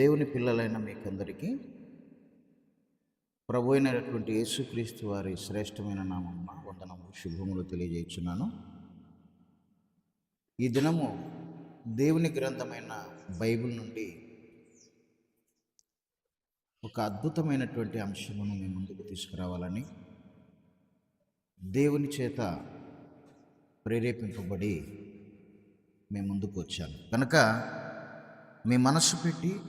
దేవుని పిల్లలైన మీకందరికీ ప్రభు అయినటువంటి యేసుక్రీస్తు వారి శ్రేష్టమైన నామం వందనము శుభములు తెలియజేస్తున్నాను ఈ దినము దేవుని గ్రంథమైన బైబిల్ నుండి ఒక అద్భుతమైనటువంటి అంశమును మీ ముందుకు తీసుకురావాలని దేవుని చేత ప్రేరేపింపబడి మేము ముందుకు వచ్చాను. కనుక మీ మనస్సు పెట్టి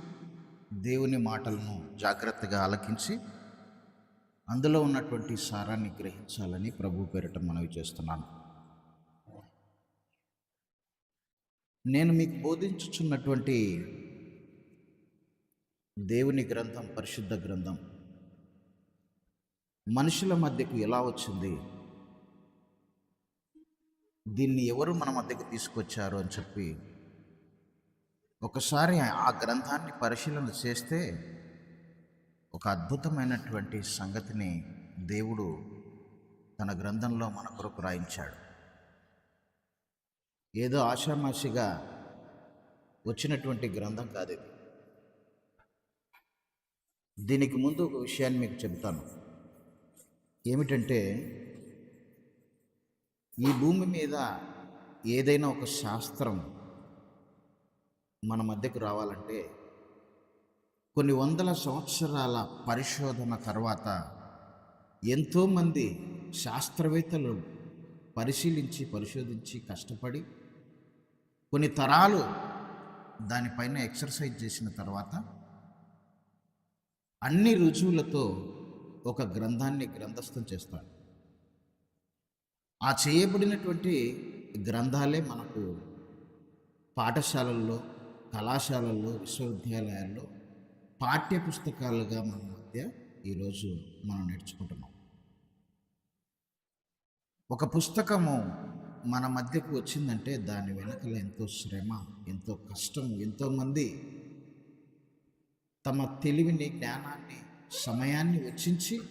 దేవుని మాటలను జాగ్రత్తగా ఆలకించి అందులో ఉన్నటువంటి సారాన్ని గ్రహించాలని ప్రభు పేరిట మనవి చేస్తున్నాను. నేను మీకు బోధించుచున్నటువంటి దేవుని గ్రంథం పరిశుద్ధ గ్రంథం మనుషుల మధ్యకు ఎలా వచ్చింది? దీన్ని ఎవరు మన మధ్యకు తీసుకొచ్చారు అని చెప్పి ఒకసారి ఆ గ్రంథాన్ని పరిశీలన చేస్తే ఒక అద్భుతమైనటువంటి సంగతిని దేవుడు తన గ్రంథంలో మన కొరకు రాయించాడు. ఏదో ఆషామాషిగా వచ్చినటువంటి గ్రంథం కాదు ఇది. దీనికి ముందు ఒక విషయాన్ని మీకు చెబుతాను. ఏమిటంటే ఈ భూమి మీద ఏదైనా ఒక శాస్త్రం మన మధ్యకు రావాలంటే కొన్ని వందల సంవత్సరాల పరిశోధన తర్వాత ఎంతోమంది శాస్త్రవేత్తలు పరిశీలించి పరిశోధించి కష్టపడి కొన్ని తరాలు దానిపైన ఎక్సర్సైజ్ చేసిన తర్వాత అన్ని రుజువులతో ఒక గ్రంథాన్ని గ్రంథస్థం చేస్తాడు ఆ చేయబడినటువంటి గ్రంథాలే మనకు పాఠశాలల్లో కళాశాలల్లో విశ్వవిద్యాలయాల్లో పాఠ్య పుస్తకాలుగా మన మధ్య ఈరోజు మనం నేర్చుకుంటున్నాం. ఒక పుస్తకము మన మధ్యకు వచ్చిందంటే దాని వెనకల ఎంతో శ్రమ ఎంతో కష్టం ఎంతోమంది తమ తెలివిని జ్ఞానాన్ని సమయాన్ని వెచ్చించి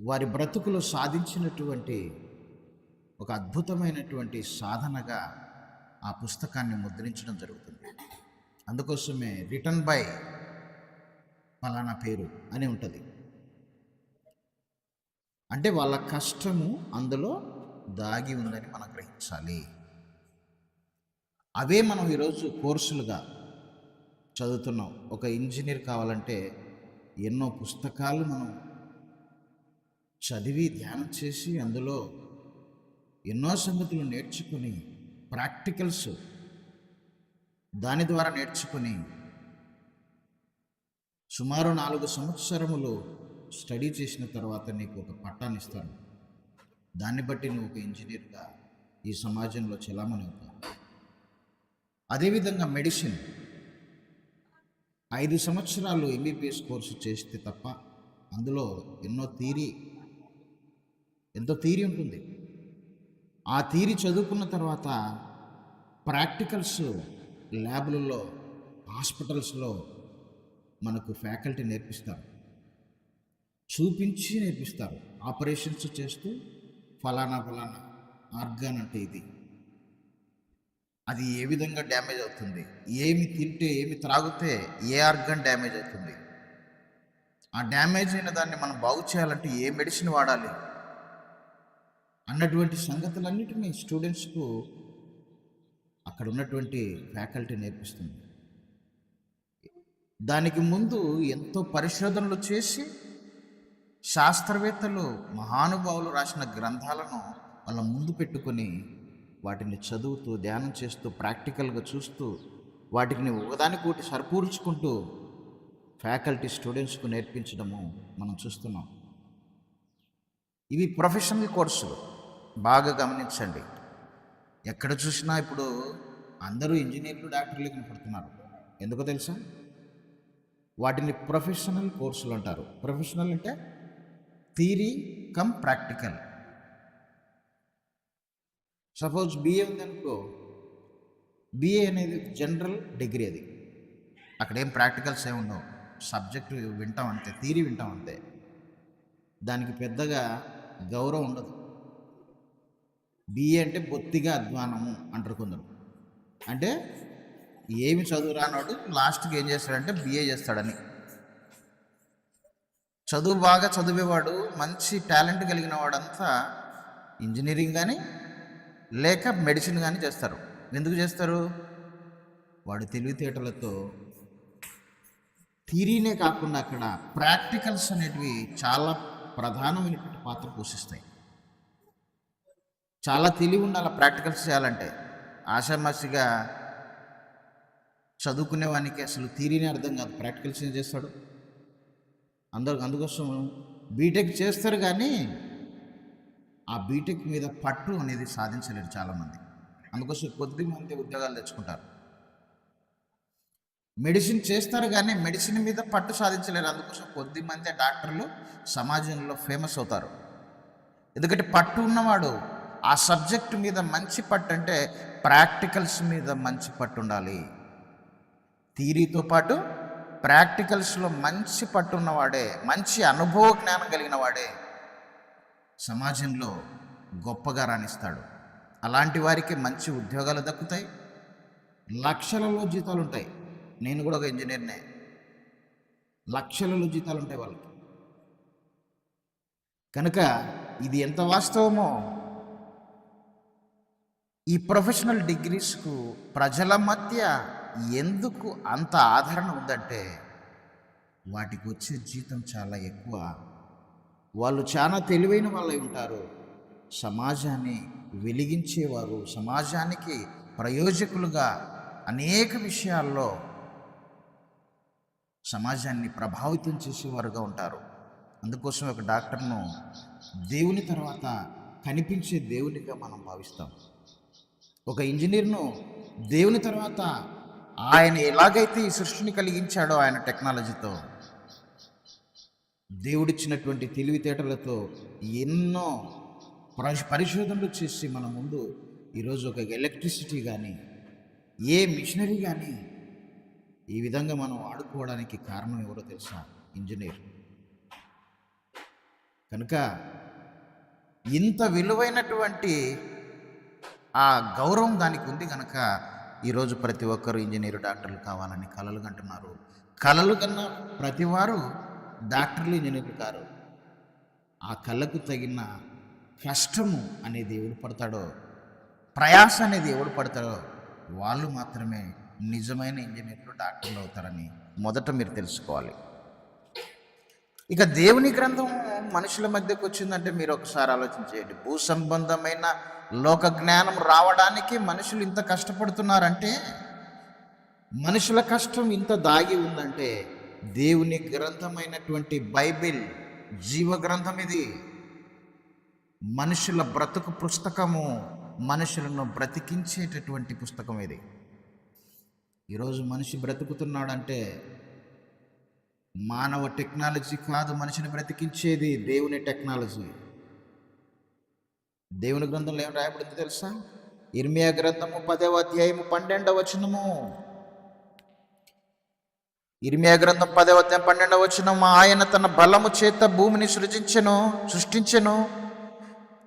వారి బ్రతుకులు సాధించినటువంటి ఒక అద్భుతమైనటువంటి సాధనగా ఆ పుస్తకాన్ని ముద్రించడం జరుగుతుంది. అందుకోసమే రిటర్న్ బై ఫలానా పేరు అని ఉంటుంది. అంటే వాళ్ళ కష్టము అందులో దాగి ఉందని మనం గ్రహించాలి. అవే మనం ఈరోజు కోర్సులుగా చదువుతున్నాం. ఒక ఇంజనీర్ కావాలంటే ఎన్నో పుస్తకాలు మనం చదివి ధ్యానం చేసి అందులో ఎన్నో సంగతులు నేర్చుకుని ప్రాక్టికల్స్ దాని ద్వారా నేర్చుకుని సుమారు నాలుగు సంవత్సరములు స్టడీ చేసిన తర్వాత నీకు ఒక పట్టాన్ని ఇస్తాను. దాన్ని బట్టి నువ్వు ఒక ఇంజనీర్గా ఈ సమాజంలో చలామణి అవుతావు. అదేవిధంగా మెడిసిన్ ఐదు సంవత్సరాలు ఎంబీబీఎస్ కోర్సు చేస్తే తప్ప అందులో ఎన్నో థీరీ ఎంతో థీరీ ఉంటుంది. ఆ థీరీ చదువుకున్న తర్వాత ప్రాక్టికల్స్ ల్యాబ్లలో హాస్పిటల్స్లో మనకు ఫ్యాకల్టీ నేర్పిస్తారు. చూపించి నేర్పిస్తారు. ఆపరేషన్స్ చేస్తూ ఫలానా ఫలానా ఆర్గాన్ అంటే ఇది. అది ఏ విధంగా డ్యామేజ్ అవుతుంది? ఏమి తింటే ఏమి త్రాగితే ఏ ఆర్గాన్ డ్యామేజ్ అవుతుంది? ఆ డ్యామేజ్ అయిన దాన్ని మనం బాగు చేయాలంటే ఏ మెడిసిన్ వాడాలి? అన్నటువంటి సంగతులన్నిటినీ స్టూడెంట్స్కు అక్కడ ఉన్నటువంటి ఫ్యాకల్టీ నేర్పిస్తుంది. దానికి ముందు ఎంతో పరిశోధనలు చేసి శాస్త్రవేత్తలు మహానుభావులు రాసిన గ్రంథాలను వాళ్ళ ముందు పెట్టుకొని వాటిని చదువుతూ ధ్యానం చేస్తూ ప్రాక్టికల్గా చూస్తూ వాటిని ఒకదానికొకటి సరిపూర్చుకుంటూ ఫ్యాకల్టీ స్టూడెంట్స్కు నేర్పించడము మనం చూస్తున్నాం. ఇవి ప్రొఫెషనల్ కోర్సులు బాగా గమనించండి. ఎక్కడ చూసినా ఇప్పుడు అందరూ ఇంజనీర్లు డాక్టర్లు కనపడుతున్నారు. ఎందుకో తెలుసా? వాటిని ప్రొఫెషనల్ కోర్సులు అంటారు. ప్రొఫెషనల్ అంటే theory come practical. Suppose BA ఉందనుకో బిఏ అనేది జనరల్ డిగ్రీ అది. అక్కడ ఏం ప్రాక్టికల్స్ ఏమి ఉండవు. సబ్జెక్టు వింటాం అంతే థీరీ వింటాం అంతే. దానికి పెద్దగా గౌరవం ఉండదు. బిఏ అంటే బొత్తిగా అధ్వానము అంటారు కొందరు. అంటే ఏమి చదువు రానోడు లాస్ట్కి ఏం చేస్తాడంటే బిఏ చేస్తాడని. చదువు బాగా చదివేవాడు మంచి టాలెంట్ కలిగిన వాడంతా ఇంజనీరింగ్ కానీ లేక మెడిసిన్ కానీ చేస్తారు. ఎందుకు చేస్తారు? వాడు తెలివితేటలతో. థీరీనే కాకుండా అక్కడ ప్రాక్టికల్స్ అనేటివి చాలా ప్రధానమైనటువంటి పాత్ర పోషిస్తాయి. చాలా తెలివి ఉండాలి ప్రాక్టికల్స్ చేయాలంటే. ఆషామాసిగా చదువుకునేవానికి అసలు థీరీనే అర్థం కాదు. ప్రాక్టికల్స్ ఏం చేస్తాడు? అందరు అందుకోసం బీటెక్ చేస్తారు కానీ ఆ బీటెక్ మీద పట్టు అనేది సాధించలేరు చాలామంది. అందుకోసం కొద్ది మంది ఉద్యోగాలు తెచ్చుకుంటారు. మెడిసిన్ చేస్తారు కానీ మెడిసిన్ మీద పట్టు సాధించలేరు. అందుకోసం కొద్ది మంది డాక్టర్లు సమాజంలో ఫేమస్ అవుతారు. ఎందుకంటే పట్టు ఉన్నవాడు ఆ సబ్జెక్ట్ మీద మంచి పట్టు అంటే ప్రాక్టికల్స్ మీద మంచి పట్టు ఉండాలి. థీరీతో పాటు ప్రాక్టికల్స్లో మంచి పట్టు ఉన్నవాడే మంచి అనుభవ జ్ఞానం కలిగిన వాడే సమాజంలో గొప్పగా రాణిస్తాడు. అలాంటి వారికి మంచి ఉద్యోగాలు దక్కుతాయి. లక్షలలో జీతాలు ఉంటాయి. నేను కూడా ఒక ఇంజనీర్నే. లక్షలలో జీతాలు ఉంటాయి వాళ్ళకి. కనుక ఇది ఎంత వాస్తవమో ఈ ప్రొఫెషనల్ డిగ్రీస్కు ప్రజల మధ్య ఎందుకు అంత ఆదరణ ఉందంటే వాటికి వచ్చే జీతం చాలా ఎక్కువ. వాళ్ళు చాలా తెలివైన వాళ్ళై ఉంటారు. సమాజాన్ని వెలిగించేవారు సమాజానికి ప్రయోజకులుగా అనేక విషయాల్లో సమాజాన్ని ప్రభావితం చేసేవారుగా ఉంటారు. అందుకోసం ఒక డాక్టర్ను దేవుని తర్వాత కనిపించే దేవునిగా మనం భావిస్తాం. ఒక ఇంజనీర్ను దేవుని తర్వాత ఆయన ఎలాగైతే ఈ సృష్టిని కలిగించాడో ఆయన టెక్నాలజీతో దేవుడిచ్చినటువంటి తెలివితేటలతో ఎన్నో పరి- పరిశోధనలు చేసి మన ముందు ఈరోజు ఒక ఎలక్ట్రిసిటీ కానీ ఏ మిషనరీ కానీ ఈ విధంగా మనం ఆడుకోవడానికి కారణం ఎవరో తెలుసా? ఇంజనీర్. కనుక ఇంత విలువైనటువంటి ఆ గౌరవం దానికి ఉంది కనుక ఈరోజు ప్రతి ఒక్కరు ఇంజనీర్ డాక్టర్లు కావాలని కలలు కంటున్నారు. కలలు కన్నా ప్రతి వారు డాక్టర్లు ఇంజనీర్లు కారు. ఆ కళ్ళకు తగిన కష్టము అనేది ఎవడు పడతాడో ప్రయాస అనేది ఎవడు పడతాడో వాళ్ళు మాత్రమే నిజమైన ఇంజనీర్లు డాక్టర్లు అవుతారని మొదట మీరు తెలుసుకోవాలి. ఇక దేవుని గ్రంథం మనుషుల మధ్యకు వచ్చిందంటే మీరు ఒకసారి ఆలోచించేయండి. భూ సంబంధమైన లోక జ్ఞానం రావడానికి మనుషులు ఇంత కష్టపడుతున్నారంటే మనుషుల కష్టం ఇంత దాగి ఉందంటే దేవుని గ్రంథమైనటువంటి బైబిల్ జీవ గ్రంథం ఇది. మనుషుల బ్రతుకు పుస్తకము మనుషులను బ్రతికించేటటువంటి పుస్తకం ఇది. ఈరోజు మనిషి బ్రతుకుతున్నాడంటే మానవ టెక్నాలజీ కాదు మనిషిని బ్రతికించేది దేవుని టెక్నాలజీ. దేవుని గ్రంథంలో ఏం రాయబడింది తెలుసా? ఇర్మియా గ్రంథము పదవ అధ్యాయము పన్నెండవ వచనము. ఇర్మియా గ్రంథం పదవ అధ్యాయం పన్నెండవ వచనము ఆయన తన బలము చేత భూమిని సృజించెను సృష్టించెను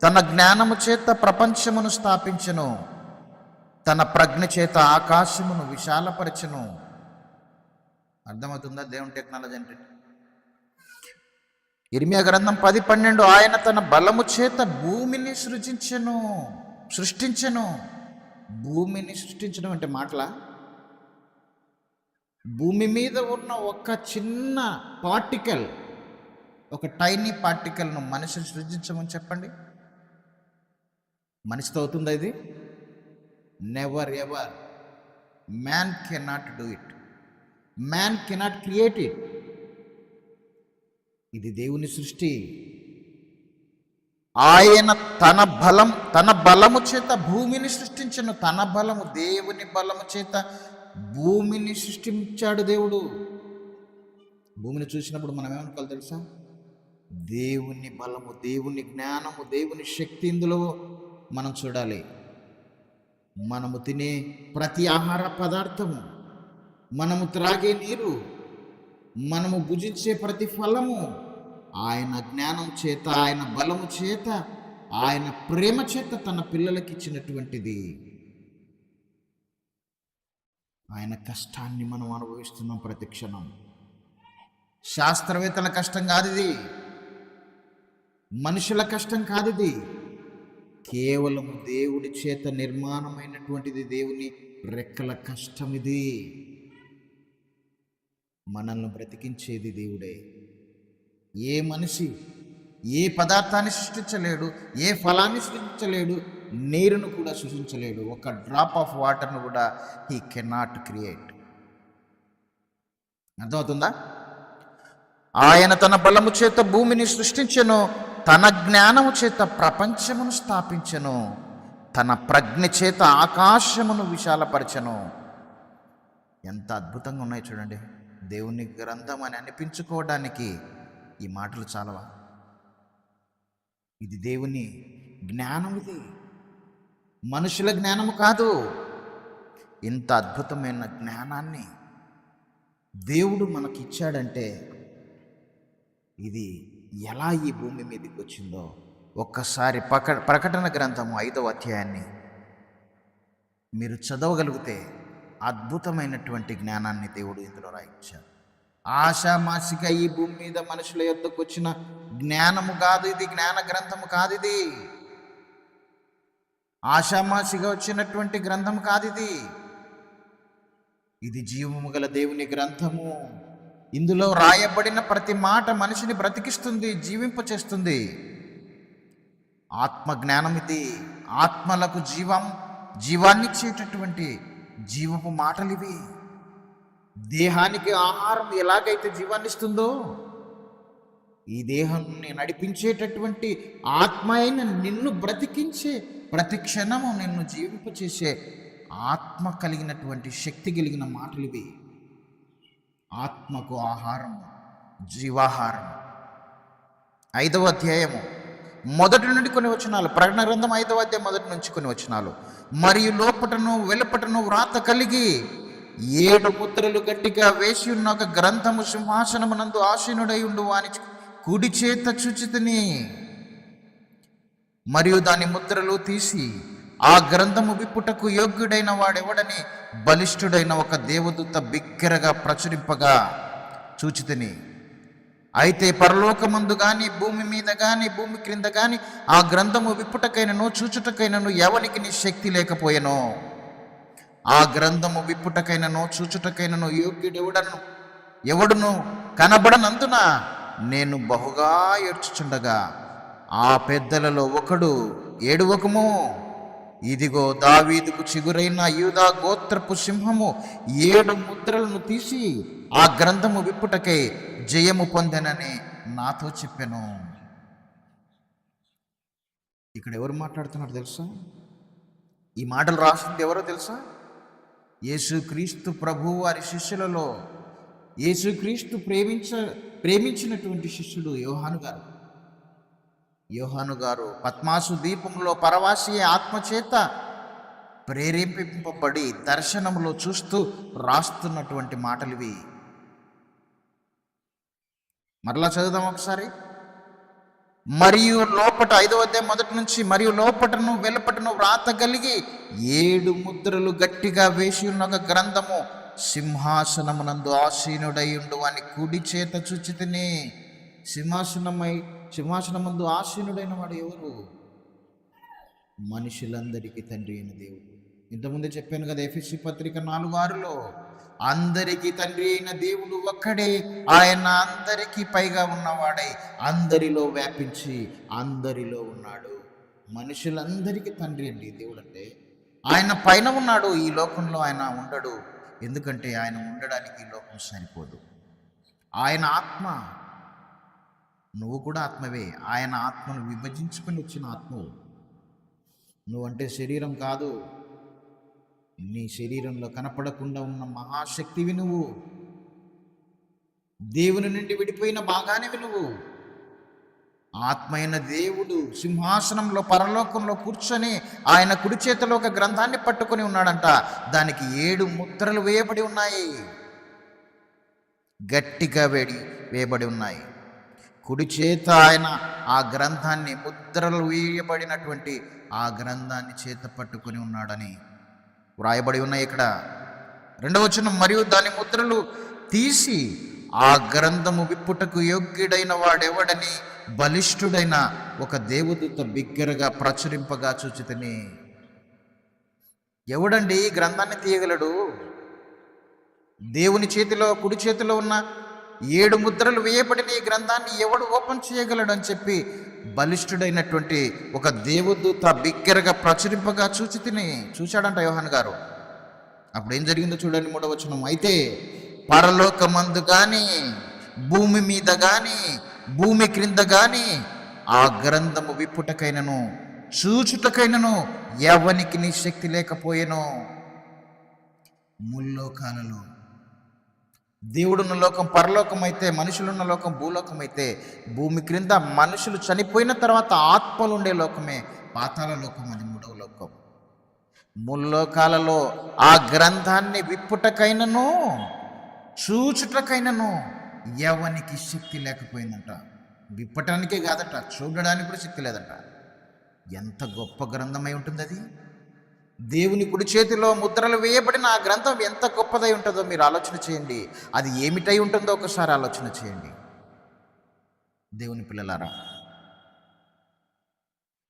తన జ్ఞానము చేత ప్రపంచమును స్థాపించెను తన ప్రజ్ఞ చేత ఆకాశమును విశాలపరచెను. అర్థమవుతుందా? దేవుని టెక్నాలజీ అంటే ఇర్మియా గ్రంథం పది పన్నెండు. ఆయన తన బలము చేత భూమిని సృజించను సృష్టించెను. భూమిని సృష్టించడం అంటే మాటల? భూమి మీద ఉన్న ఒక చిన్న పార్టికల్ ఒక టైనీ పార్టికల్ను మనిషిని సృజించమని చెప్పండి. మనిషితో అవుతుందా ఇది? Never ever man cannot do it man cannot create it ఇది దేవుని సృష్టి. ఆయన తన బలం తన బలము చేత భూమిని సృష్టించను. తన బలము దేవుని బలము చేత భూమిని సృష్టించాడు దేవుడు. భూమిని చూసినప్పుడు మనం ఏమనుకోవాలి తెలుసా? దేవుని బలము దేవుని జ్ఞానము దేవుని శక్తి ఇందులో మనం చూడాలి. మనము తినే ప్రతి ఆహార పదార్థము మనము త్రాగే నీరు మనము భుజించే ప్రతి ఫలము ఆయన జ్ఞానం చేత ఆయన బలము చేత ఆయన ప్రేమ చేత తన పిల్లలకి ఇచ్చినటువంటిది. ఆయన కష్టాన్ని మనం అనుభవిస్తున్నాం ప్రతి క్షణం. శాస్త్రవేత్తల కష్టం కాదు ఇది మనుషుల కష్టం కాదు ఇది కేవలం దేవుడి చేత నిర్మాణమైనటువంటిది దేవుని రెక్కల కష్టం ఇది. మనల్ని బ్రతికించేది దేవుడే. ఏ మనిషి ఏ పదార్థాన్ని సృష్టించలేడు ఏ ఫలాన్ని సృష్టించలేడు నీరును కూడా సృష్టించలేడు. ఒక డ్రాప్ ఆఫ్ వాటర్ను కూడా హీ కెనాట్ క్రియేట్ అర్థమవుతుందా? ఆయన తన బలము చేత భూమిని సృష్టించెను తన జ్ఞానము చేత ప్రపంచమును స్థాపించెను తన ప్రజ్ఞ చేత ఆకాశమును విశాలపరచను. ఎంత అద్భుతంగా ఉన్నాయి చూడండి. దేవుని గ్రంథం అని అనిపించుకోవడానికి ఈ మాటలు చాలవా? ఇది దేవుని జ్ఞానం ఇది మనుషుల జ్ఞానము కాదు. ఇంత అద్భుతమైన జ్ఞానాన్ని దేవుడు మనకి ఇచ్చాడంటే ఇది ఎలా ఈ భూమి మీదకి వచ్చిందో ఒక్కసారి పక ప్రకటన గ్రంథము ఐదవ అధ్యాయాన్ని మీరు చదవగలిగితే అద్భుతమైనటువంటి జ్ఞానాన్ని దేవుడు ఇందులో రాయించారు ఆశామాసిక ఈ భూమి మీద మనుషుల యొద్దకు వచ్చిన జ్ఞానము కాదు ఇది జ్ఞాన గ్రంథము కాదు ఇది. ఆశామాసిగా వచ్చినటువంటి గ్రంథం కాదు ఇది. ఇది జీవము గల దేవుని గ్రంథము. ఇందులో రాయబడిన ప్రతి మాట మనిషిని బ్రతికిస్తుంది జీవింపచేస్తుంది. ఆత్మ జ్ఞానం ఇది. ఆత్మలకు జీవం జీవాన్నిచ్చేటటువంటి జీవపు మాటలు ఇవి దేహానికి ఆహారం ఎలాగైతే జీవాన్నిస్తుందో ఈ దేహాన్ని నడిపించేటటువంటి ఆత్మ అయిన నిన్ను బ్రతికించే ప్రతి క్షణము నిన్ను జీవింపచేసే ఆత్మ కలిగినటువంటి శక్తి కలిగిన మాటలు ఇవి. ఆత్మకు ఆహారం జీవాహారం ఐదవ అధ్యాయము. మొదటి నుండి కొన్ని వచనాలు ప్రకటన గ్రంథం ఐదవ అధ్యాయం మొదటి నుంచి కొన్ని వచనాలు. మరియు లోపటను వెలుపటను వ్రాత కలిగి ఏడు ముద్రలు గట్టిగా వేసి ఉన్న ఒక గ్రంథము సింహాసనమునందు ఆసీనుడై ఉండు వాని కుడి చేత చుచితిని. మరియు దాని ముద్రలు తీసి ఆ గ్రంథము విప్పుటకు యోగ్యుడైన వాడెవడని బలిష్ఠుడైన ఒక దేవదూత బిగ్గరగా ప్రచురింపగా చూచితిని. అయితే పరలోకమందు గాని భూమి మీద గాని భూమి క్రింద గాని ఆ గ్రంథము విప్పుటకైనను చూచుటకైనను ఎవనికి నీ శక్తి లేకపోయెనో? ఆ గ్రంథము విప్పుటకైనను చూచుటకైనను యోగ్యుడెవడను ఎవడును కనబడనందున నేను బహుగా ఏడ్చుచుండగా ఆ పెద్దలలో ఒకడు ఏడువకము. ఇదిగో దావీదుకు చిగురైన యూదా గోత్రపు సింహము ఏడు ముద్రలను తీసి ఆ గ్రంథము విప్పుటకై జయము పొందనని నాతో చెప్పాను. ఇక్కడ ఎవరు మాట్లాడుతున్నారు తెలుసా? ఈ మాటలు రాసింది ఎవరో తెలుసా? యేసుక్రీస్తు ప్రభు వారి శిష్యులలో యేసుక్రీస్తు ప్రేమించ ప్రేమించినటువంటి శిష్యుడు యోహాను గారు. యోహాను గారు పద్మాసు దీపంలో పరవాసి ఆత్మచేత ప్రేరేపింపబడి దర్శనంలో చూస్తూ రాస్తున్నటువంటి మాటలివి. మరలా చదువుదాం ఒకసారి? మరియు లోపట ఐదవ అధ్యాయం మొదటి నుంచి మరియు లోపటను వెలుపటను వ్రాత కలిగి ఏడు ముద్రలు గట్టిగా వేసి ఉన్న ఒక గ్రంథము సింహాసనమునందు ఆసీనుడై ఉండు అని కుడి చేత చుచితిని. సింహాసనమై సింహాసనమందు ఆసీనుడైన వాడు ఎవరు? మనుషులందరికీ తండ్రి అయిన దేవుడు. ఇంతకుముందే చెప్పాను కదా ఎఫ్ఎస్సి పత్రిక నాలుగు ఆరులో అందరికీ తండ్రి అయిన దేవుడు ఒక్కడే. ఆయన అందరికీ పైగా ఉన్నవాడై. అందరిలో వ్యాపించి అందరిలో ఉన్నాడు. మనుషులందరికీ తండ్రి అండి దేవుడు అంటే ఆయన పైన ఉన్నాడు ఈ లోకంలో ఆయన ఉండడు. ఎందుకంటే ఆయన ఉండడానికి ఈ లోకం సరిపోదు. ఆయన ఆత్మ నువ్వు కూడా ఆత్మవే. ఆయన ఆత్మను విభజించుకొని వచ్చిన ఆత్మవు. నువ్వంటే శరీరం కాదు. నీ శరీరంలో కనపడకుండా ఉన్న మహాశక్తివి నువ్వు. దేవుని నుండి విడిపోయిన భాగానివి నువ్వు. ఆత్మైన దేవుడు సింహాసనంలో పరలోకంలో కూర్చొని ఆయన కుడి చేతిలో ఒక గ్రంథాన్ని పట్టుకొని ఉన్నాడంట. దానికి ఏడు ముద్రలు వేయబడి ఉన్నాయి. గట్టిగా వేడి వేయబడి ఉన్నాయి. కుడి చేత ఆయన ఆ గ్రంథాన్ని ముద్రలు వేయబడినటువంటి ఆ గ్రంథాన్ని చేత పట్టుకొని ఉన్నాడని వ్రాయబడి ఉన్నాయి ఇక్కడ. రెండవ వచనం మరియు దాని ముద్రలు తీసి ఆ గ్రంథము విప్పుటకు యోగ్యుడైన వాడెవడని బలిష్ఠుడైన ఒక దేవదూత బిగ్గరగా ప్రచురింపగా చూచితని. ఎవడండి ఈ గ్రంథాన్ని తీయగలడు? దేవుని చేతిలో కుడి చేతిలో ఉన్న ఏడు ముద్రలు వేయబడిన ఈ గ్రంథాన్ని ఎవడు ఓపెన్ చేయగలడు అని చెప్పి బలిష్ఠుడైనటువంటి ఒక దేవదూత బిగ్గరగా ప్రచురింపగా చూచి తిని చూశాడంట యోహాన్ గారు. అప్పుడు ఏం జరిగిందో చూడండి మూడవచనం అయితే పరలోకమందు కానీ భూమి మీద గాని భూమి క్రింద కానీ ఆ గ్రంథము విప్పుటకైనను చూచుటకైనను ఎవనికి నీ శక్తి లేకపోయేనో ముల్లోకాలలో దేవుడున్న లోకం పరలోకం అయితే మనుషులున్న లోకం భూలోకం అయితే భూమి క్రింద మనుషులు చనిపోయిన తర్వాత ఆత్మలు ఉండే లోకమే పాతాల లోకం అది మూడవ లోకం. ముల్లోకాలలో ఆ గ్రంథాన్ని విప్పుటకైనను చూచుటకైనను ఎవనికి శక్తి లేకపోయిందంట. విప్పటానికే కాదట చూడడానికి కూడా శక్తి లేదట. ఎంత గొప్ప గ్రంథమై ఉంటుంది అది దేవుని కుడి చేతిలో ముద్రలు వేయబడిన ఆ గ్రంథం ఎంత గొప్పదై ఉంటుందో మీరు ఆలోచన చేయండి. అది ఏమిటై ఉంటుందో ఒకసారి ఆలోచన చేయండి. దేవుని పిల్లలారా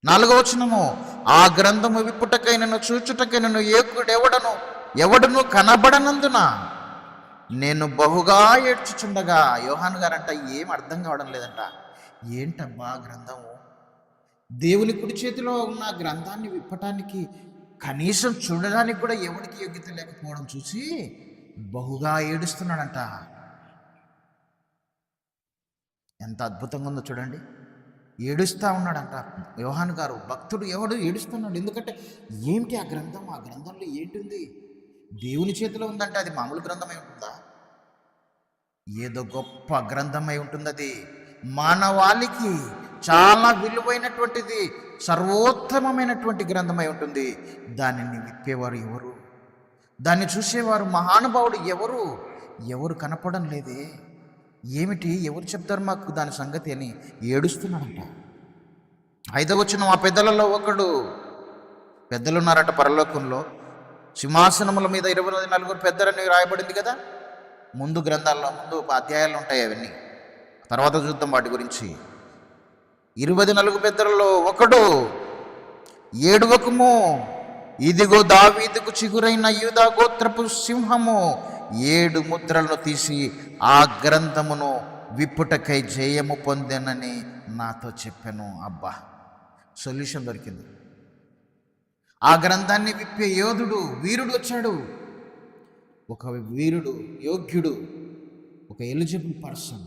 నాలుగో వచనము ఆ గ్రంథము విప్పుటకైనను చూచుటకైనను ఏకుడెవడను ఎవడను కనబడనందున నేను బహుగా ఏడ్చుచుండగా. యోహాన్ గారంట ఏం అర్థం కావడం లేదంట. ఏంటబ్బా గ్రంథము? దేవుని కుడి చేతిలో ఉన్న గ్రంథాన్ని విప్పటానికి కనీసం చూడడానికి కూడా ఎవరికి యోగ్యత లేకపోవడం చూసి బహుగా ఏడుస్తున్నాడంట. ఎంత అద్భుతంగా ఉందో చూడండి. ఏడుస్తూ ఉన్నాడంట వ్యవహాన్ గారు. భక్తుడు ఎవడు? ఏడుస్తున్నాడు. ఎందుకంటే ఏమిటి ఆ గ్రంథం? ఆ గ్రంథంలో ఏంటుంది? దేవుని చేతిలో ఉందంటే. అది మామూలు గ్రంథమై ఉంటుందా? ఏదో గొప్ప గ్రంథమై ఉంటుంది అది మానవాళికి చాలా విలువైనటువంటిది. సర్వోత్తమమైనటువంటి గ్రంథమై ఉంటుంది. దానిని విప్పేవారు ఎవరు? దాన్ని చూసేవారు మహానుభావుడు ఎవరు? ఎవరు కనపడం లేదే. ఏమిటి? ఎవరు చెప్తారు మాకు దాని సంగతి అని ఏడుస్తున్నాడంట. ఐదవ వచ్చిన మా పెద్దలలో ఒకడు పెద్దలు ఉన్నారట పరలోకంలో. సింహాసనముల మీద ఇరవై నలుగురు పెద్దలని రాయబడింది కదా? ముందు గ్రంథాల్లో ముందు అధ్యాయాలు ఉంటాయి అవన్నీ. తర్వాత చూద్దాం వాటి గురించి. ఇరువది నలుగు పెద్దలలో ఒకడు ఏడువకము. ఇదిగో దావీదుకు చిగురైన యూదా గోత్రపు సింహము ఏడు ముద్రలను తీసి ఆ గ్రంథమును విప్పుటకై జయము పొందానని నాతో చెప్పాను. అబ్బా సొల్యూషన్ దొరికింది. ఆ గ్రంథాన్ని విప్పే యోధుడు వీరుడు వచ్చాడు. ఒక వీరుడు యోగ్యుడు ఒక ఎలిజిబుల్ పర్సన్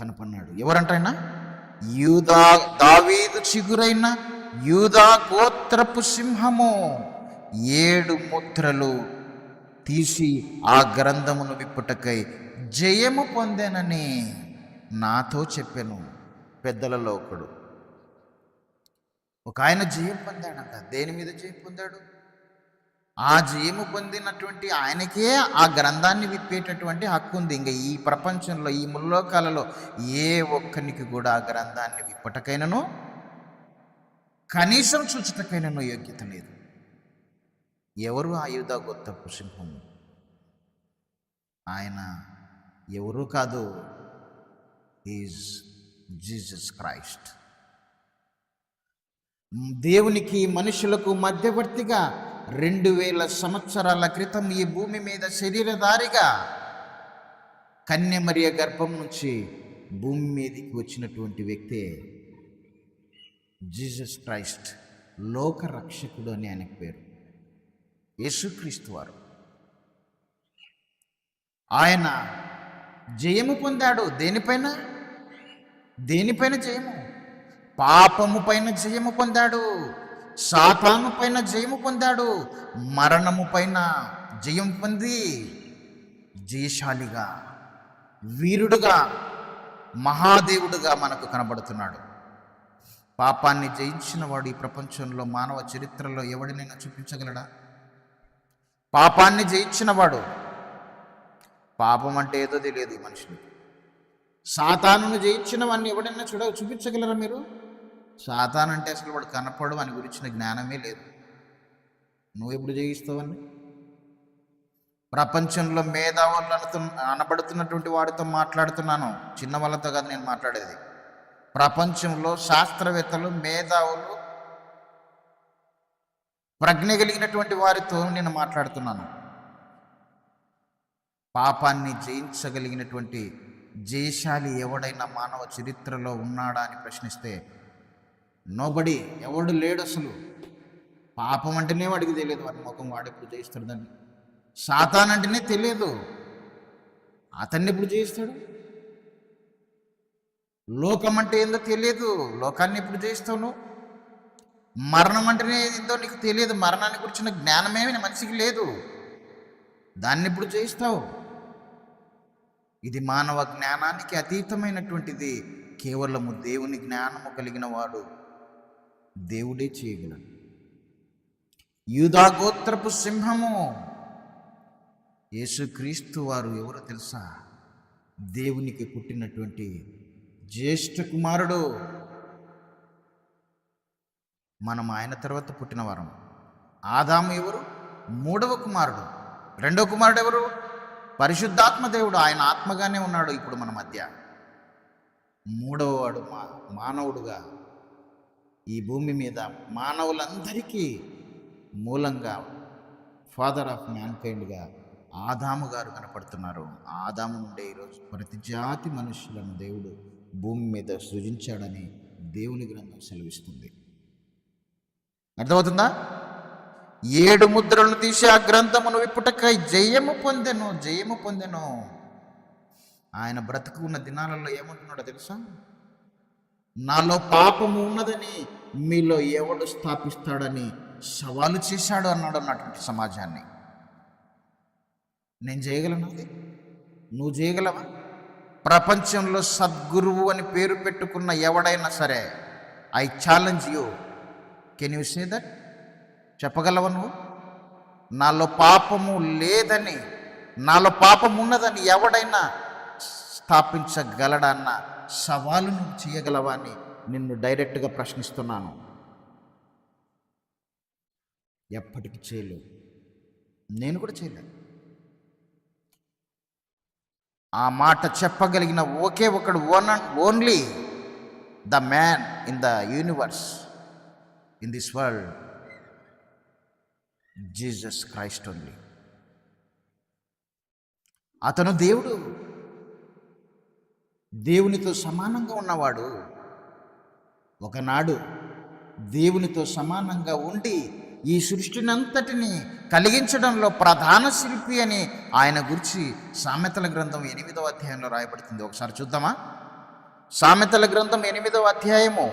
కనపన్నాడు ఎవరంటైనా యూదా దావీదు చిగురైన యూదా గోత్రపు సింహము ఏడు ముద్రలు తీసి ఆ గ్రంథమును విప్పుటకై జయము పొందానని నాతో చెప్పాను పెద్దలలో ఒకడు ఒక ఆయన జయం పొందాడంట. దేని మీద జయం పొందాడు? ఆ జయము పొందినటువంటి ఆయనకే ఆ గ్రంథాన్ని విప్పేటటువంటి హక్కు ఉంది. ఇంకా ఈ ప్రపంచంలో ఈ ముల్లోకాలలో ఏ ఒక్కరికి కూడా ఆ గ్రంథాన్ని విప్పటకైనను కనీసం చూచుటకైనను యోగ్యత లేదు. ఎవరు ఆయుధ గొత్తపు సింహము ఆయన ఎవరు కాదు? ఈజ్ జీసస్ క్రైస్ట్ దేవునికి మనుషులకు మధ్యవర్తిగా రెండు వేల సంవత్సరాల క్రితం ఈ భూమి మీద శరీరధారిగా కన్యమరియ గర్భం నుంచి భూమి మీదకి వచ్చినటువంటి వ్యక్తే జీసస్ క్రైస్ట్ లోక రక్షకుడు అని ఆయనకు పేరు. యేసుక్రీస్తు వారు. ఆయన జయము పొందాడు. దేనిపైన? దేనిపైన జయము? పాపము పైన జయము పొందాడు. సాతాను పైన జయము పొందాడు మరణము పైన జయం పొంది జయశాలిగా వీరుడుగా మహాదేవుడుగా మనకు కనబడుతున్నాడు. పాపాన్ని జయించిన వాడు ఈ ప్రపంచంలో మానవ చరిత్రలో ఎవడినైనా చూపించగలడా? పాపాన్ని జయించినవాడు పాపం అంటే ఏదో తెలియదు ఈ మనుషునికి సాతానును జయించిన వాడిని ఎవడైనా చూడ చూపించగలరా మీరు? సాతాన్ అంటే అసలు వాడు కనపడు అని గురించిన జ్ఞానమే లేదు. నువ్వు ఎప్పుడు జయిస్తావని? ప్రపంచంలో మేధావులు అనుతు అనబడుతున్నటువంటి వాడితో మాట్లాడుతున్నాను. చిన్న వాళ్ళతో కాదు నేను మాట్లాడేది. ప్రపంచంలో శాస్త్రవేత్తలు మేధావులు ప్రజ్ఞ కలిగినటువంటి వారితో నేను మాట్లాడుతున్నాను. పాపాన్ని జయించగలిగినటువంటి జయశాలి ఎవడైనా మానవ చరిత్రలో ఉన్నాడా అని ప్రశ్నిస్తే నోబడి ఎవడు లేడు అసలు. పాపం అంటేనే వాడికి తెలియదు వాడి ముఖం వాడు ఎప్పుడు జయిస్తాడు దాన్ని. సాతాన్ అంటేనే తెలియదు. అతన్ని ఎప్పుడు జయిస్తాడు లోకం అంటే ఏందో తెలియదు. లోకాన్ని ఎప్పుడు జయిస్తావు మరణం అంటేనే ఏందో నీకు తెలియదు. మరణాన్ని గురించిన జ్ఞానమేమి మనిషికి లేదు. దాన్ని ఇప్పుడు జయిస్తావు ఇది మానవ జ్ఞానానికి అతీతమైనటువంటిది. కేవలము దేవుని జ్ఞానము కలిగిన వాడు దేవుడే చేయగలడు యూదా గోత్రపు సింహము. యేసుక్రీస్తు వారు ఎవరో తెలుసా? దేవునికి పుట్టినటువంటి జ్యేష్ఠ కుమారుడు. మనం ఆయన తర్వాత పుట్టిన వారం. ఆదాము ఎవరు? మూడవ కుమారుడు. రెండవ కుమారుడు ఎవరు? పరిశుద్ధాత్మ దేవుడు. ఆయన ఆత్మగానే ఉన్నాడు ఇప్పుడు మన మధ్య. మూడవ వాడు మా మానవుడుగా. ఈ భూమి మీద మానవులందరికీ మూలంగా ఫాదర్ ఆఫ్ మ్యాన్కైండ్గా ఆదాము గారు కనపడుతున్నారు. ఆదాము నుండే ఈరోజు ప్రతి జాతి మనుషులను దేవుడు భూమి మీద సృజించాడని దేవుని గ్రంథం సెలవిస్తుంది. అర్థమవుతుందా? ఏడు ముద్రలను తీసి ఆ గ్రంథమును విప్పుటకై జయము పొందెను జయము పొందెను. ఆయన బ్రతుకు ఉన్న దినాలలో ఏమంటున్నాడో తెలుసా? నాలో పాపము ఉన్నదని మీలో ఎవడు స్థాపిస్తాడని సవాలు చేశాడు అన్నాడు అన్నటువంటి సమాజాన్ని. నేను చేయగలను? అది నువ్వు చేయగలవా? ప్రపంచంలో సద్గురువు అని పేరు పెట్టుకున్న ఎవడైనా సరే I challenge you. Can you say that చెప్పగలవా నువ్వు? నాలో పాపము లేదని నాలో పాపం ఉన్నదని ఎవడైనా స్థాపించగలడన్న సవాలు నువ్వు చేయగలవా అని నిన్ను డైరెక్ట్గా ప్రశ్నిస్తున్నాను. ఎప్పటికి చేయలేవు. నేను కూడా చేయలేను ఆ మాట చెప్పగలిగిన ఒకే ఒకడు own only the man in the universe in this world Jesus Christ only అతను దేవుడు. దేవునితో సమానంగా ఉన్నవాడు. ఒకనాడు దేవునితో సమానంగా ఉండి ఈ సృష్టినంతటిని కలిగించడంలో ప్రధాన శిల్పి అని ఆయన గురించి సామెతల గ్రంథం ఎనిమిదవ అధ్యాయంలో రాయబడుతుంది. ఒకసారి చూద్దామా? సామెతల గ్రంథం ఎనిమిదవ అధ్యాయము.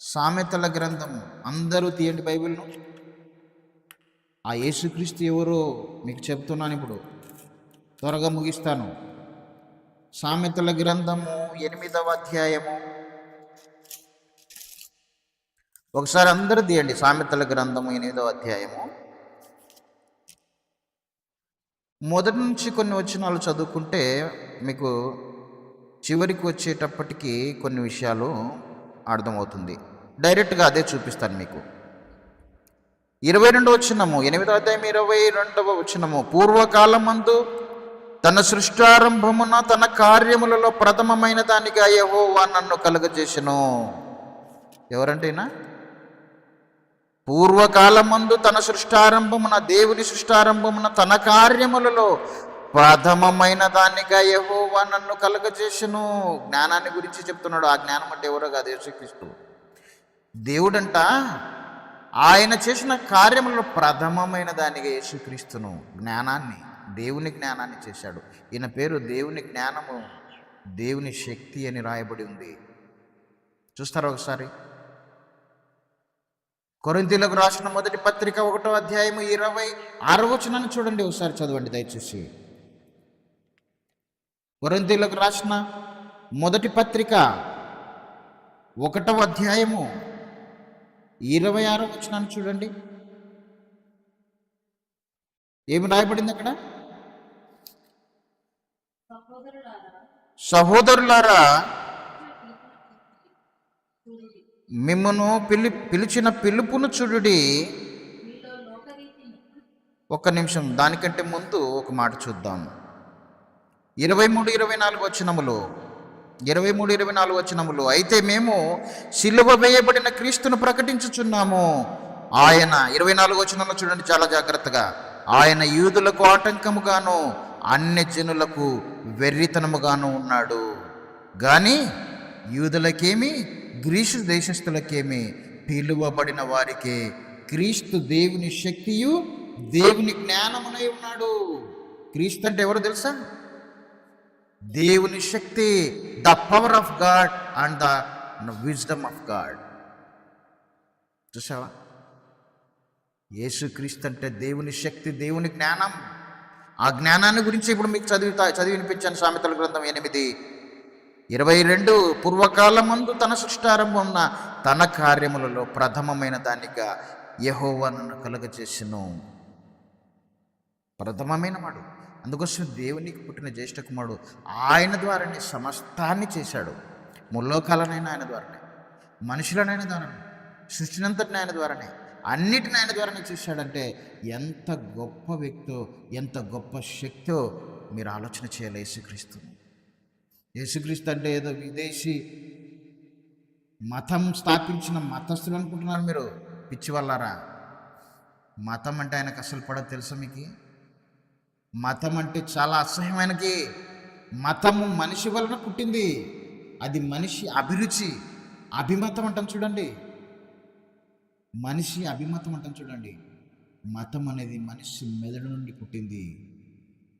సామెతల గ్రంథం అందరూ తీయండి బైబిల్ను. ఆ యేసుక్రీస్తు ఎవరో మీకు చెప్తున్నాను ఇప్పుడు. త్వరగా ముగిస్తాను. సామెతల గ్రంథము ఎనిమిదవ అధ్యాయము. ఒకసారి అందరు తీయండి సామెతల గ్రంథము ఎనిమిదో అధ్యాయము. మొదటి నుంచి కొన్ని వచనాలు చదువుకుంటే మీకు చివరికి వచ్చేటప్పటికి కొన్ని విషయాలు అర్థమవుతుంది. డైరెక్ట్గా అదే చూపిస్తాను మీకు. ఇరవై రెండవ వచ్చినము ఎనిమిదో అధ్యాయం ఇరవై రెండవ వచ్చినము పూర్వకాలమందు తన సృష్టారంభమున తన కార్యములలో ప్రథమమైన దానిగా యెహోవా నన్ను కలుగజేసెను. ఎవరంటేనా పూర్వకాలమందు తన సృష్టారంభమున దేవుని సృష్టారంభమున తన కార్యములలో ప్రథమమైన దానిగా యహోవా నన్ను కలగజేసను జ్ఞానాన్ని గురించి చెప్తున్నాడు. ఆ జ్ఞానం అంటే ఎవరో కాదు యేసుక్రీస్తు. దేవుడంట ఆయన చేసిన కార్యములలో ప్రథమమైన దానిగా యేసుక్రీస్తును జ్ఞానాన్ని దేవుని జ్ఞానాన్ని చేశాడు. ఈయన పేరు దేవుని జ్ఞానము దేవుని శక్తి అని రాయబడి ఉంది. చూస్తారా ఒకసారి? కొరింతీలకు రాసిన మొదటి పత్రిక ఒకటో అధ్యాయము ఇరవై ఆరో వచనాన్ని చూడండి ఒకసారి చదవండి దయచేసి. కొరింతీలకు రాసిన మొదటి పత్రిక ఒకటో అధ్యాయము ఇరవై ఆరో వచనాన్ని చూడండి. ఏమి రాయబడింది అక్కడ? సహోదరులారా మిమ్మను పిలి పిలిచిన పిలుపును చూడుడి. ఒక్క నిమిషం దానికంటే ముందు ఒక మాట చూద్దాం. ఇరవై మూడు ఇరవై నాలుగు వచనములు. ఇరవై మూడు ఇరవై నాలుగు వచనములు. అయితే మేము సిలువ వేయబడిన క్రీస్తును ప్రకటించుచున్నాము. ఆయన ఇరవై నాలుగు వచనంలో చూడండి చాలా జాగ్రత్తగా. ఆయన యూదులకు ఆటంకముగాను అన్య జనులకు వెర్రితనముగాను ఉన్నాడు. కానీ యూదులకేమి గ్రీసు దేశస్థులకేమి పిలువబడిన వారికే క్రీస్తు దేవుని శక్తియు దేవుని జ్ఞానమునై ఉన్నాడు. క్రీస్తు అంటే ఎవరు తెలుసా? దేవుని శక్తి the power of God and the wisdom of God. చూసావా? యేసుక్రీస్తు అంటే దేవుని శక్తి దేవుని జ్ఞానం. ఆ జ్ఞానాన్ని గురించి ఇప్పుడు మీకు చదివి చదివి వినిపించాను సామెతల గ్రంథం ఎనిమిది. ఇరవై రెండు పూర్వకాలమందు తన సృష్టారంభం తన కార్యములలో ప్రథమమైన దానిగా యహోవనను కలుగజేసెను. ప్రథమమైన వాడు. అందుకోసం దేవునికి పుట్టిన జ్యేష్ఠ కుమారుడు ఆయన ద్వారానే సమస్తాన్ని చేశాడు. ముల్లోకాలనైనా ఆయన ద్వారానే మనుషులనైనా ద్వారానే సృష్టినంతటిని ఆయన ద్వారానే అన్నిటిని ఆయన ద్వారానే చేశాడంటే ఎంత గొప్ప వ్యక్తో ఎంత గొప్ప శక్తో మీరు ఆలోచన చేయాలి యేసుక్రీస్తు యేసుక్రీస్తు అంటే ఏదో విదేశీ మతం స్థాపించిన మతస్థులు అనుకుంటున్నారు మీరు పిచ్చి వల్లారా మతం అంటే ఆయనకు అసలు పడదు తెలుసా మీకు? మతం అంటే చాలా అసహ్యమైనకి మతము మనిషి వలన పుట్టింది. అది మనిషి అభిరుచి అభిమతం అంటాం చూడండి. మనిషి అభిమతం అంటాం చూడండి. మతం అనేది మనిషి మెదడు నుండి పుట్టింది.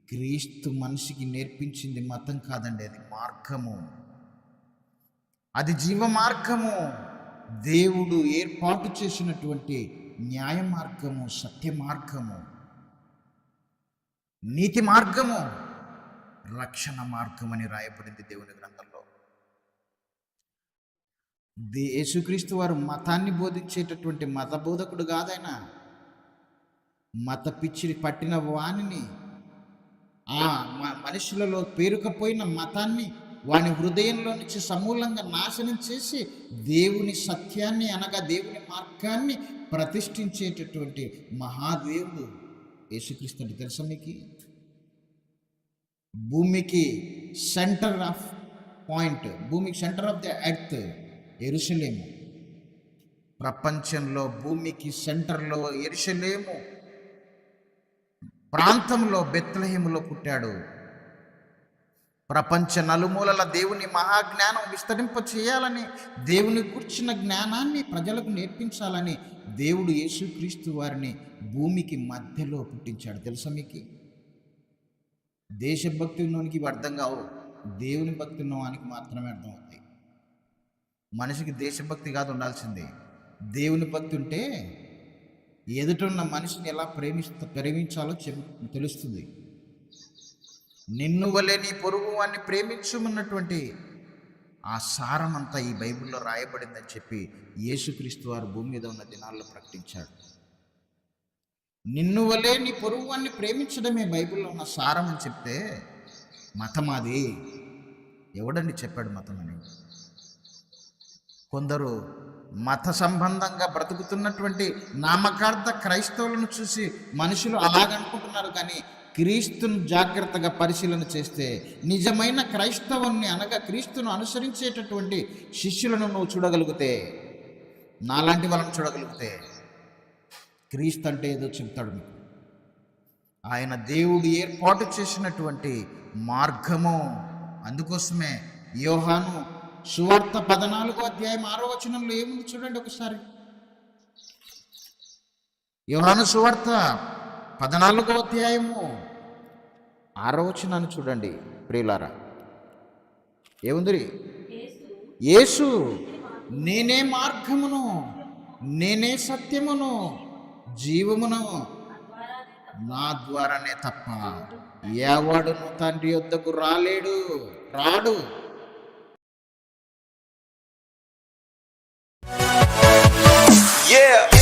క్రీస్తు మనిషికి నేర్పించింది మతం కాదండి అది మార్గము. అది జీవ మార్గము. దేవుడు ఏర్పాటు చేసినటువంటి న్యాయ మార్గము సత్య మార్గము. నీతి మార్గము. రక్షణ మార్గం అని రాయబడింది దేవుని గ్రంథంలో. దే యేసుక్రీస్తు వారు మతాన్ని బోధించేటటువంటి మత బోధకుడు కాదైనా మత పిచ్చిడి పట్టిన వాణిని ఆ మనుషులలో పేరుకపోయిన మతాన్ని వాని హృదయంలో నుంచి సమూలంగా నాశనం చేసి దేవుని సత్యాన్ని అనగా దేవుని మార్గాన్ని ప్రతిష్ఠించేటటువంటి మహాదేవుడు యేసుక్రీస్తు అంటే తెలుసా మీకు? భూమికి సెంటర్ ఆఫ్ పాయింట్ భూమికి సెంటర్ ఆఫ్ ద ఎర్త్ ఎరుసలేము ప్రపంచంలో భూమికి సెంటర్లో ఎరుసలేము ప్రాంతంలో బెత్లహేములో పుట్టాడు. ప్రపంచ నలుమూలల దేవుని మహాజ్ఞానం విస్తరింప చేయాలని దేవుని కూర్చిన జ్ఞానాన్ని ప్రజలకు నేర్పించాలని దేవుడు యేసుక్రీస్తు వారిని భూమికి మధ్యలో పుట్టించాడు. తెలుసా మీకు? దేశభక్తి ఉన్నవానికి ఇవి అర్థం కావు. దేవుని భక్తి ఉన్నవానికి మాత్రమే అర్థం అవుతాయి మనిషికి దేశభక్తి కాదు ఉండాల్సిందే. దేవుని భక్తి ఉంటే ఎదుటున్న మనిషిని ఎలా ప్రేమిస్త ప్రేమించాలో చెప్ తెలుస్తుంది. నిన్ను వలె నీ పొరుగు వాడిని ప్రేమించమన్నటువంటి ఆ సారం అంతా ఈ బైబిల్లో రాయబడిందని చెప్పి యేసుక్రీస్తు వారు భూమి మీద ఉన్న దినాల్లో ప్రకటించాడు. నిన్ను వలె నీ పొరుగువాన్ని ప్రేమించడమే బైబిల్లో ఉన్న సారం అని చెప్తే మతం అది. ఎవడండి చెప్పాడు మతం అని కొందరు మత సంబంధంగా బ్రతుకుతున్నటువంటి నామకార్థ క్రైస్తవులను చూసి మనుషులు అలాగనుకుంటున్నారు కానీ క్రీస్తును జాగ్రత్తగా పరిశీలన చేస్తే నిజమైన క్రైస్తవుని అనగా క్రీస్తును అనుసరించేటటువంటి శిష్యులను నువ్వు చూడగలిగితే నాలాంటి వాళ్ళని చూడగలిగితే క్రీస్తు అంటే ఏదో చెప్తాడు మీకు ఆయన దేవుడు ఏర్పాటు చేసినటువంటి మార్గము. అందుకోసమే యోహాను సువార్త పద్నాలుగో అధ్యాయం ఆరో వచనంలో ఏముంది చూడండి ఒకసారి. యోహాను సువార్త పద్నాలుగో అధ్యాయము ఆరో వచనాన్ని చూడండి ప్రియులారా. ఏముంది యేసు నేనే మార్గమును నేనే సత్యమును జీవమును నా ద్వారానే తప్ప ఎవడును తండ్రి యొద్దకు రాలేడు రాడు. Yeah.